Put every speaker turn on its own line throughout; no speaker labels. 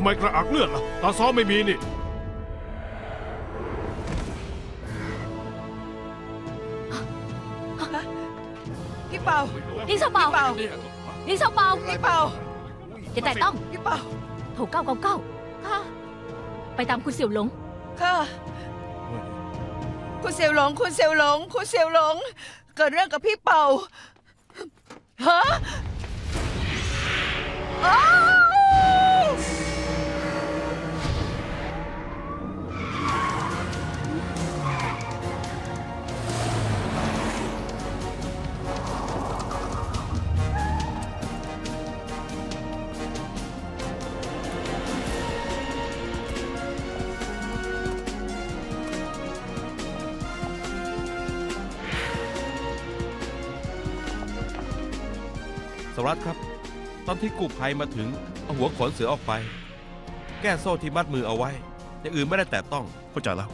ไมกระอักเลือดล่ะ ตาซ้อมไม่มีนี่
พี่เป่า
ลิงเซาเปา
พี่เป่า
ลิงเซาเปา
พี่เป่า
อย่าแตะต้อง
พี่เป่า
โถเก้าเก้าเก้าค่ะไปตามคุณเสี่ยวหลง
ค่ะ คุณเสี่ยวหลง คุณเสี่ยวหลง คุณเสี่ยวหลง เกิดเรื่องกับพี่เป่าฮะอ้า
สวัสดครับ ตอนที่กู้ภัยมาถึงเอาหัวขนเสือออกไป แก้โซ่ที่มัดมือเอาไว้อย่างอื่นไม่ได้แตะต้อง
เข้าใจแล้ว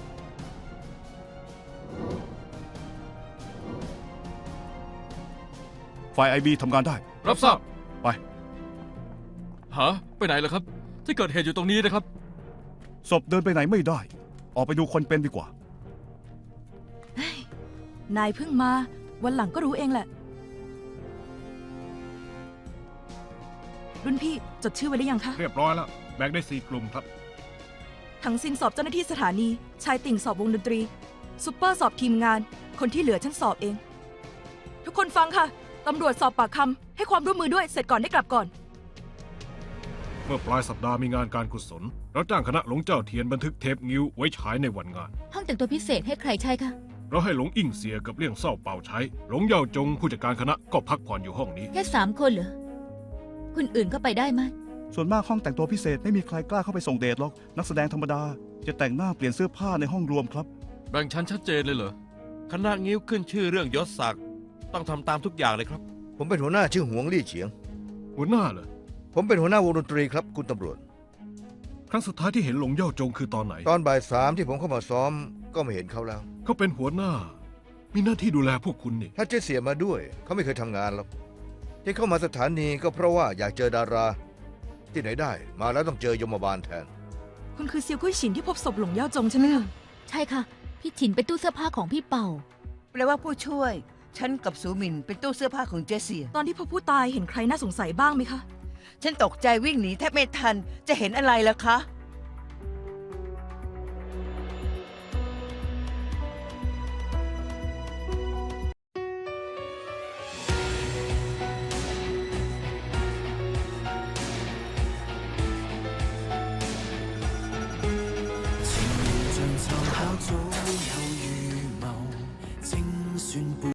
ฝ่ายไอบีทำงานได้
รับทราบ
ไป
หาไปไหนล่ะครับ ที่เกิดเหตุอยู่ตรงนี้นะครับ
ศพเดินไปไหนไม่ได้ ออกไปดูคนเป็นดีกว่า
นายเพิ่งมา วันหลังก็รู้เองแหละ รุ่นพี่จดชื่อไว้หรือยังคะ
เรียบร้อยแล้ว แบ่งได้สี่กลุ่มครับ
ถังซินสอบเจ้าหน้าที่สถานี ชายติ่งสอบวงดนตรี ซุปเปอร์สอบทีมงาน คนที่เหลือฉันสอบเอง ทุกคนฟังค่ะ ตำรวจสอบปากคำให้ความร่วมมือด้วย เสร็จก่อนได้กลับก่อน
เมื่อปลายสัปดาห์มีงานการกุศลเราจ้างคณะหลงเจ้าเทียนบันทึกเทปงิ้วไว้ฉายในวันงาน
ห้องแต่งตัวพิเศษให้ใครใช่คะ
เราให้หลงอิ่งเสียกับเลี่ยงเศร้าเป่าใช้ หลงเยาจงผู้จัดการคณะก็พักผ่อนอยู่ห้องนี้
แค่สามคนเหรอ คนอื่นก็ไปได้ไหม
ส่วนมากห้องแต่งตัวพิเศษไม่มีใครกล้าเข้าไปส่งเดทหรอก นักแสดงธรรมดา จะแต่งหน้าเปลี่ยนเสื้อผ้าในห้องรวมครับ
แบ่งชั้นชัดเจนเลยเหรอ
คณะงิ้วขึ้นชื่อเรื่องยศศักดิ์ต้องทำตามทุกอย่างเลยครับ
ผมเป็นหัวหน้าชื่อหวงลี่เฉียง
หัวหน้าเหรอ
ผมเป็นหัวหน้าวงดนตรีครับคุณตำรวจ
ครั้งสุดท้ายที่เห็นหลงเยาจงคือตอนไหน
ตอนบ่ายสามที่ผมเข้ามาซ้อมก็ไม่เห็นเขาแล้ว
เขาเป็นหัวหน้า มีหน้าที่ดูแลพวกคุณนี่
ถ้าเจ๊เสียมาด้วย เขาไม่เคยทำงานหรอก ที่เข้ามาสถานีก็เพราะว่าอยากเจอดารา ที่ไหนได้มาแล้วต้องเจอยมบาลแทน
คุณคือเซียวกุ้ยฉินที่พบศพหลงเย่าจงใช่ไหมคะ
ใช่ค่ะ พี่ฉินเป็นตู้เสื้อผ้าของพี่เป่า
แปลว่าผู้ช่วย ฉันกับสูหมินเป็นตู้เสื้อผ้าของเจเสีย
ตอนที่พบผู้ตายเห็นใครน่าสงสัยบ้างไหมคะ
ฉันตกใจวิ่งหนีแทบไม่ทัน จะเห็นอะไรล่ะคะ